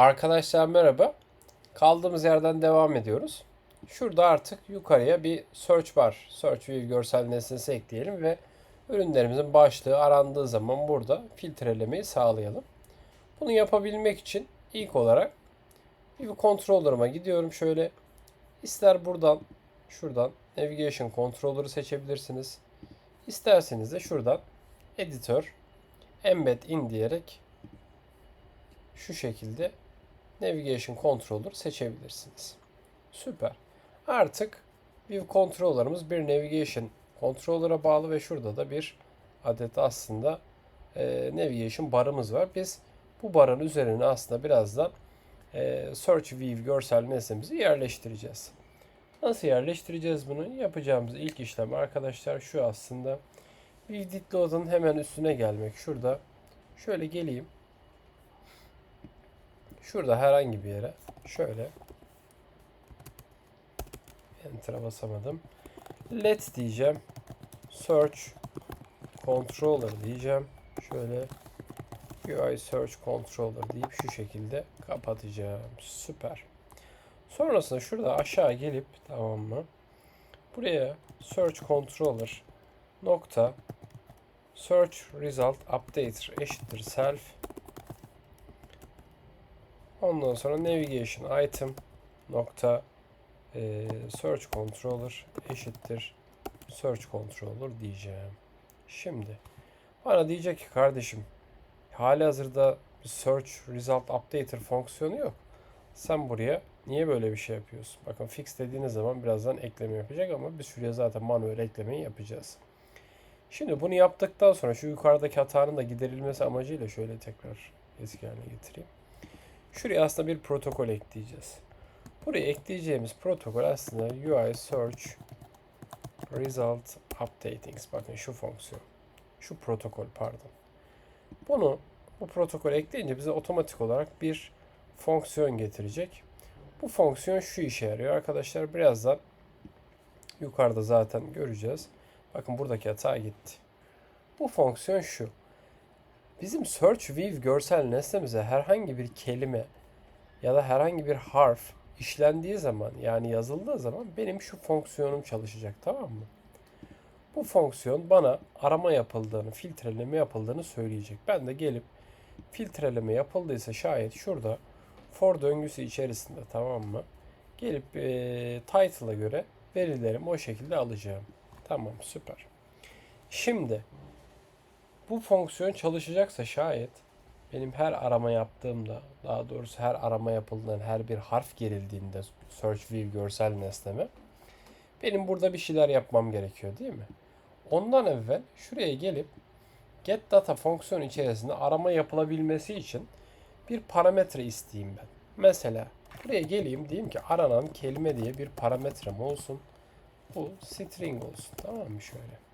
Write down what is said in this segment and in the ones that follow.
Arkadaşlar merhaba. Kaldığımız yerden devam ediyoruz. Şurada artık yukarıya bir search bar, search view görsel nesnesi ekleyelim ve ürünlerimizin başlığı arandığı zaman burada filtrelemeyi sağlayalım. Bunu yapabilmek için ilk olarak bir controller'ıma gidiyorum şöyle. İster buradan, şuradan navigation controller'ı seçebilirsiniz. İsterseniz de şuradan editor embed in diyerek şu şekilde Navigation Controller seçebilirsiniz. Süper. Artık View Controller'ımız bir Navigation Controller'a bağlı ve şurada da bir adet aslında e, Navigation barımız var. Biz bu barın üzerine aslında birazdan e, Search View görsel nesnemizi yerleştireceğiz. Nasıl yerleştireceğiz bunu? Yapacağımız ilk işlem arkadaşlar şu aslında. View Did Load'un hemen üstüne gelmek. Şurada şöyle geleyim. Şurada herhangi bir yere şöyle Enter'a basamadım. Let diyeceğim. Search Controller diyeceğim. Şöyle UI Search Controller deyip şu şekilde kapatacağım. Süper. Sonrasında şurada aşağı gelip tamam mı? Buraya Search Controller nokta Search Result Updater eşittir self Ondan sonra navigation item nokta e, search controller eşittir search controller diyeceğim. Şimdi bana diyecek ki kardeşim hali hazırda bir search result updater fonksiyonu yok. Sen buraya niye böyle bir şey yapıyorsun? Bakın fix dediğiniz zaman birazdan ekleme yapacak ama biz şuraya zaten manuel eklemeyi yapacağız. Şimdi bunu yaptıktan sonra şu yukarıdaki hatanın da giderilmesi amacıyla şöyle tekrar eski haline getireyim. Şuraya aslında bir protokol ekleyeceğiz. Buraya ekleyeceğimiz protokol aslında UI Search Result Updating. Bakın şu fonksiyon. Şu protokol pardon. Bunu bu protokol ekleyince bize otomatik olarak bir fonksiyon getirecek. Bu fonksiyon şu işe yarıyor arkadaşlar. Birazdan yukarıda zaten göreceğiz. Bakın buradaki hata gitti. Bu fonksiyon şu. Bizim search view görsel nesnemize herhangi bir kelime ya da herhangi bir harf işlendiği zaman yani yazıldığı zaman benim şu fonksiyonum çalışacak tamam mı? Bu fonksiyon bana arama yapıldığını, filtreleme yapıldığını söyleyecek. Ben de gelip filtreleme yapıldıysa şayet şurada for döngüsü içerisinde tamam mı? Gelip e, title'a göre verilerimi o şekilde alacağım. Tamam süper. Şimdi bu fonksiyon çalışacaksa şayet benim her arama yaptığımda daha doğrusu her arama yapıldığında her bir harf gerildiğinde search view görsel nesneme benim burada bir şeyler yapmam gerekiyor değil mi? Ondan evvel şuraya gelip get data fonksiyon içerisinde arama yapılabilmesi için bir parametre isteyeyim ben. Mesela buraya geleyim diyeyim ki aranan kelime diye bir parametrem olsun. Bu string olsun. Tamam mı şöyle?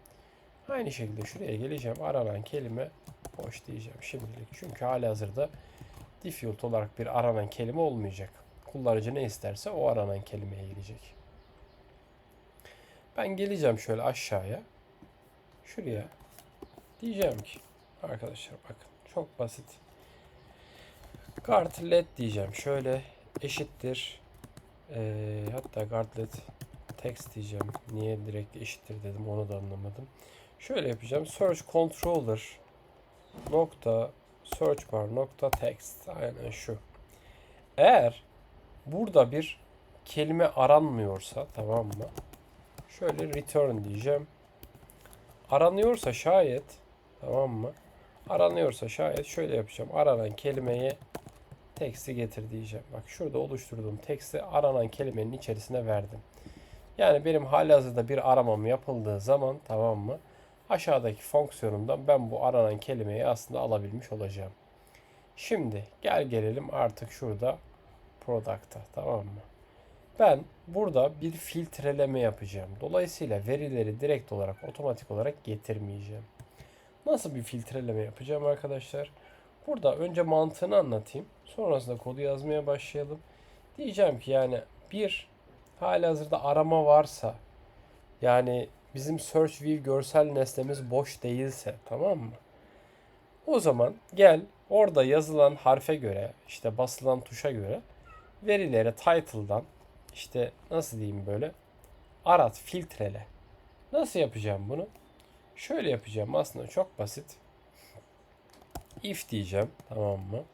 Aynı şekilde şuraya geleceğim. Aranan kelime boş diyeceğim şimdilik. Çünkü hali hazırda default olarak bir aranan kelime olmayacak. Kullanıcı ne isterse o aranan kelimeye gelecek. Ben geleceğim şöyle aşağıya. Şuraya. Diyeceğim ki arkadaşlar bakın çok basit. Guard let diyeceğim. Şöyle eşittir. Ee, hatta guard let text diyeceğim. Niye direkt eşittir dedim onu da anlamadım. Şöyle yapacağım. Search controller nokta search bar nokta text. Aynen şu. Eğer burada bir kelime aranmıyorsa tamam mı? Şöyle return diyeceğim. Aranıyorsa şayet tamam mı? Aranıyorsa şayet şöyle yapacağım. Aranan kelimeye text'i getir diyeceğim. Bak şurada oluşturduğum text'i aranan kelimenin içerisine verdim. Yani benim halihazırda bir aramam yapıldığı zaman tamam mı? Aşağıdaki fonksiyonumdan ben bu aranan kelimeyi aslında alabilmiş olacağım. Şimdi gel gelelim artık şurada product'a tamam mı? Ben burada bir filtreleme yapacağım. Dolayısıyla verileri direkt olarak otomatik olarak getirmeyeceğim. Nasıl bir filtreleme yapacağım arkadaşlar? Burada önce mantığını anlatayım. Sonrasında kodu yazmaya başlayalım. Diyeceğim ki yani bir hali hazırda arama varsa yani bizim search view görsel nesnemiz boş değilse tamam mı? O zaman gel Orada yazılan harfe göre, işte basılan tuşa göre verileri title'dan işte nasıl diyeyim böyle arat, filtrele. Nasıl yapacağım bunu? Şöyle yapacağım. Aslında çok basit. If diyeceğim. Tamam mı?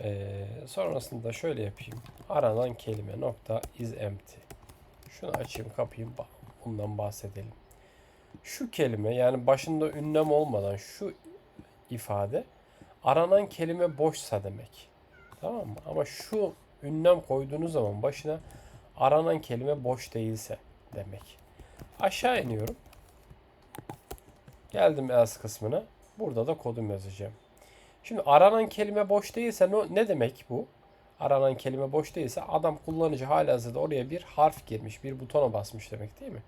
Ee, sonrasında şöyle yapayım. Aranan kelime nokta is empty. Şunu açayım kapayım. ba- Bundan bahsedelim. Şu kelime yani başında ünlem olmadan şu ifade aranan kelime boşsa demek. Tamam mı? Ama şu ünlem koyduğunuz zaman başına aranan kelime boş değilse demek. Aşağı iniyorum. Geldim else kısmına. Burada da kodum yazacağım. Şimdi aranan kelime boş değilse ne, demek bu? Aranan kelime boş değilse adam kullanıcı halihazırda oraya bir harf girmiş, bir butona basmış demek değil mi?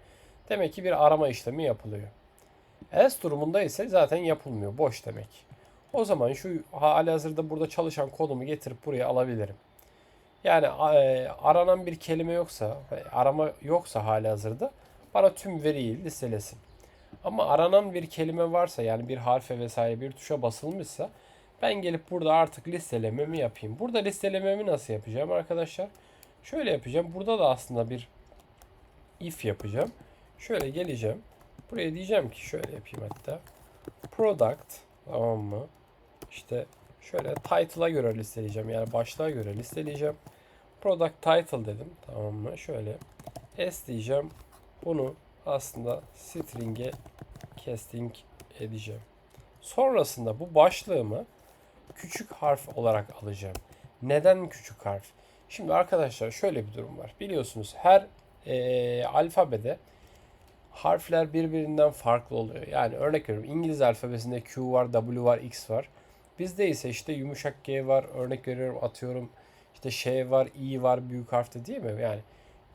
Demek ki bir arama işlemi yapılıyor. Else durumunda ise zaten yapılmıyor. Boş demek. O zaman şu halihazırda burada çalışan kodumu getirip buraya alabilirim. Yani e, aranan bir kelime yoksa, e, arama yoksa halihazırda bana tüm veriyi listelesin. Ama aranan bir kelime varsa yani bir harfe vesaire bir tuşa basılmışsa ben gelip burada artık listelememi yapayım. Burada listelememi nasıl yapacağım arkadaşlar? Şöyle yapacağım. Burada da aslında bir if yapacağım. Şöyle geleceğim. Buraya diyeceğim ki şöyle yapayım hatta. Product tamam mı? İşte şöyle title'a göre listeleyeceğim. Yani başlığa göre listeleyeceğim. Product title dedim. Tamam mı? Şöyle s diyeceğim. Bunu aslında string'e casting edeceğim. Sonrasında bu başlığımı küçük harf olarak alacağım. Neden küçük harf? Şimdi arkadaşlar şöyle bir durum var. Biliyorsunuz her e, alfabede harfler birbirinden farklı oluyor. Yani örnek veriyorum İngiliz alfabesinde Q var, W var, X var. Bizde ise işte yumuşak G var. Örnek veriyorum atıyorum işte Ş var, I var büyük harfte değil mi? Yani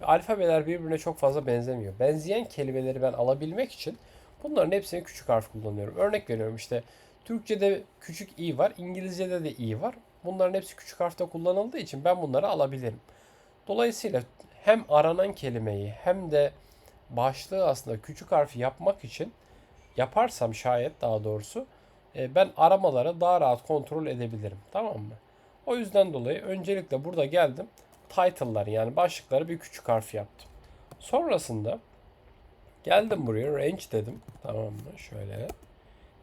alfabeler birbirine çok fazla benzemiyor. Benzeyen kelimeleri ben alabilmek için bunların hepsini küçük harf kullanıyorum. Örnek veriyorum işte Türkçe'de küçük i var, İngilizce'de de i var. Bunların hepsi küçük harfte kullanıldığı için ben bunları alabilirim. Dolayısıyla hem aranan kelimeyi hem de başlığı aslında küçük harfi yapmak için yaparsam şayet daha doğrusu e, ben aramaları daha rahat kontrol edebilirim. Tamam mı? O yüzden dolayı öncelikle burada geldim. Title'lar yani başlıkları bir küçük harf yaptım. Sonrasında geldim buraya range dedim. Tamam mı? Şöyle.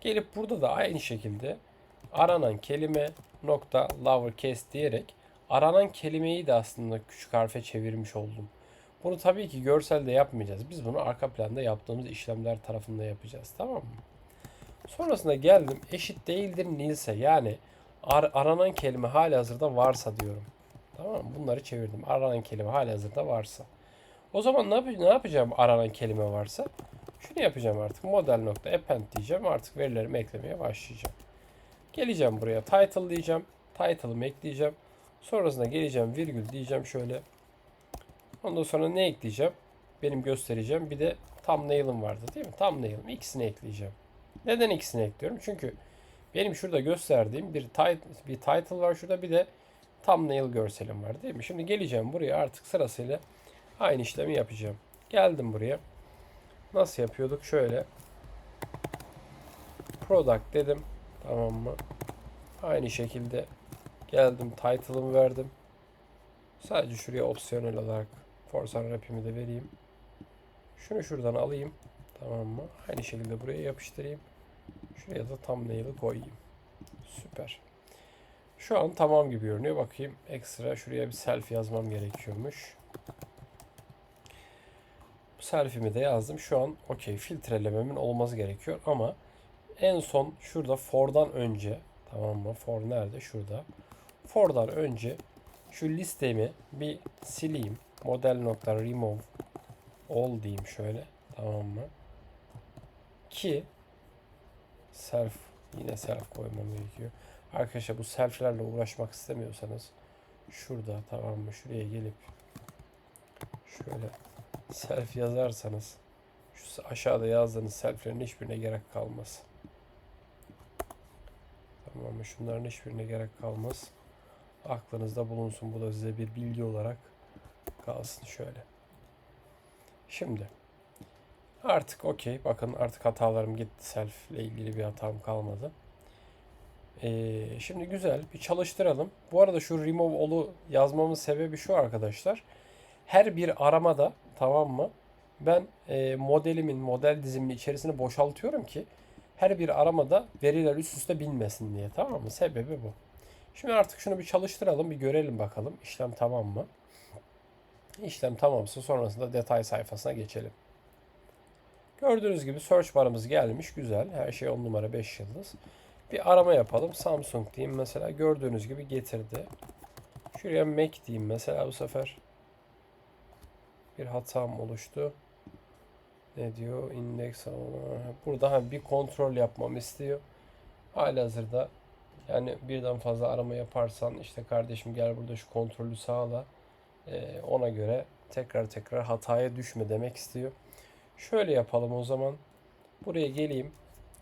Gelip burada da aynı şekilde aranan kelime nokta lowercase diyerek aranan kelimeyi de aslında küçük harfe çevirmiş oldum. Bunu tabii ki görselde yapmayacağız. Biz bunu arka planda yaptığımız işlemler tarafında yapacağız. Tamam mı? Sonrasında geldim eşit değildir nilse yani ar- aranan kelime hali hazırda varsa diyorum. Tamam mı? Bunları çevirdim. Aranan kelime hali hazırda varsa. O zaman ne, yap- ne yapacağım aranan kelime varsa? Şunu yapacağım artık. Model nokta append diyeceğim. Artık verilerimi eklemeye başlayacağım. Geleceğim buraya. Title diyeceğim. Title'ımı ekleyeceğim. Sonrasında geleceğim virgül diyeceğim şöyle. Ondan sonra ne ekleyeceğim? Benim göstereceğim. Bir de thumbnail'ım vardı değil mi? Thumbnail'ım. İkisini ekleyeceğim. Neden ikisini ekliyorum? Çünkü benim şurada gösterdiğim bir, tit- bir title var şurada bir de thumbnail görselim var değil mi? Şimdi geleceğim buraya artık sırasıyla aynı işlemi yapacağım. Geldim buraya. Nasıl yapıyorduk? Şöyle. Product dedim. Tamam mı? Aynı şekilde geldim title'ımı verdim. Sadece şuraya opsiyonel olarak force unwrap'imi de vereyim. Şunu şuradan alayım. Tamam mı? Aynı şekilde buraya yapıştırayım. Şuraya da thumbnail'ı koyayım. Süper. Şu an tamam gibi görünüyor. Bakayım ekstra şuraya bir selfie yazmam gerekiyormuş. Selfie'mi de yazdım. Şu an okey filtrelememin olması gerekiyor ama en son şurada for'dan önce tamam mı? For nerede? Şurada. For'dan önce şu listemi bir sileyim. Model nokta remove all diyeyim şöyle. Tamam mı? Ki self yine self koymam gerekiyor. Arkadaşlar bu selflerle uğraşmak istemiyorsanız şurada tamam mı? Şuraya gelip şöyle self yazarsanız şu aşağıda yazdığınız selflerin hiçbirine gerek kalmaz. Tamam mı? Şunların hiçbirine gerek kalmaz. Aklınızda bulunsun. Bu da size bir bilgi olarak kalsın şöyle. Şimdi artık okey. Bakın artık hatalarım gitti. Self ile ilgili bir hatam kalmadı. Ee, şimdi güzel bir çalıştıralım. Bu arada şu remove all'u yazmamın sebebi şu arkadaşlar. Her bir aramada tamam mı? Ben e, modelimin model diziminin içerisini boşaltıyorum ki her bir aramada veriler üst üste binmesin diye tamam mı? Sebebi bu. Şimdi artık şunu bir çalıştıralım bir görelim bakalım işlem tamam mı? İşlem tamamsa sonrasında detay sayfasına geçelim. Gördüğünüz gibi search barımız gelmiş. Güzel. Her şey 10 numara 5 yıldız. Bir arama yapalım. Samsung diyeyim mesela. Gördüğünüz gibi getirdi. Şuraya Mac diyeyim mesela bu sefer. Bir hatam oluştu. Ne diyor? Index Burada ha, bir kontrol yapmam istiyor. Halihazırda yani birden fazla arama yaparsan işte kardeşim gel burada şu kontrolü sağla. Ee, ona göre tekrar tekrar hataya düşme demek istiyor. Şöyle yapalım o zaman. Buraya geleyim.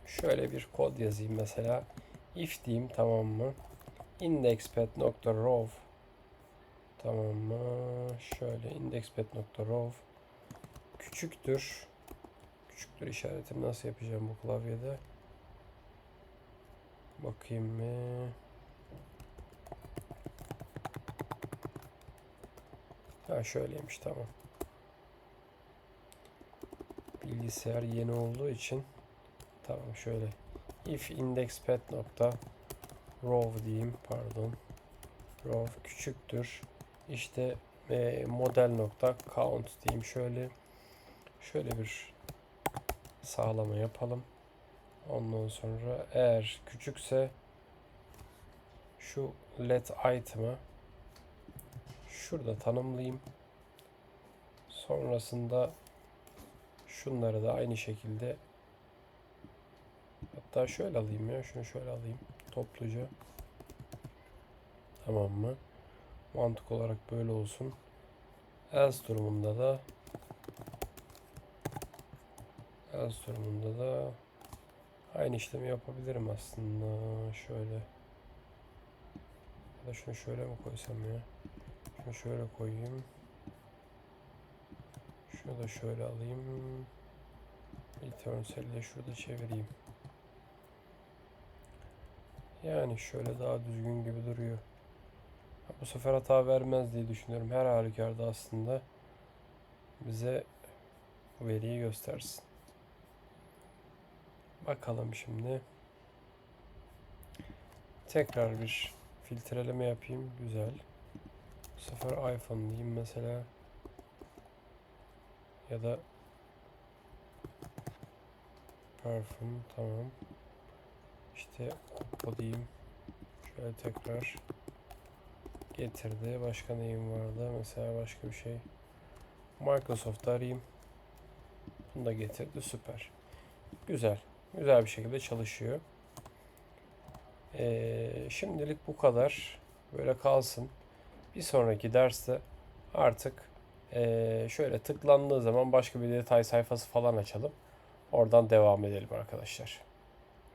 Şöyle bir kod yazayım mesela. If diyeyim tamam mı? indexpad.rov Tamam mı? Şöyle indexpad.rov küçüktür. Küçüktür işaretini nasıl yapacağım bu klavyede? Bakayım mı? Ha şöyleymiş tamam. Bilgisayar yeni olduğu için tamam şöyle if indexpad nokta row diyeyim pardon row küçüktür işte e, model nokta count diyeyim şöyle. Şöyle bir sağlama yapalım. Ondan sonra eğer küçükse şu let item'ı şurada tanımlayayım. Sonrasında şunları da aynı şekilde hatta şöyle alayım ya şunu şöyle alayım topluca. Tamam mı mantık olarak böyle olsun else durumunda da else durumunda da aynı işlemi yapabilirim aslında şöyle ya da şunu şöyle mi koysam ya şunu şöyle koyayım şunu da şöyle alayım. Return cell'le şurada çevireyim. Yani şöyle daha düzgün gibi duruyor. Bu sefer hata vermez diye düşünüyorum. Her halükarda aslında bize veriyi göstersin. Bakalım şimdi. Tekrar bir filtreleme yapayım. Güzel. Bu sefer iPhone diyeyim mesela. Ya da parfüm tamam. İşte o diyeyim. Şöyle tekrar getirdi. Başka neyim vardı? Mesela başka bir şey. Microsoft arayayım. Bunu da getirdi. Süper. Güzel. Güzel bir şekilde çalışıyor. Ee, şimdilik bu kadar. Böyle kalsın. Bir sonraki derste artık ee, şöyle tıklandığı zaman başka bir detay sayfası falan açalım. Oradan devam edelim arkadaşlar.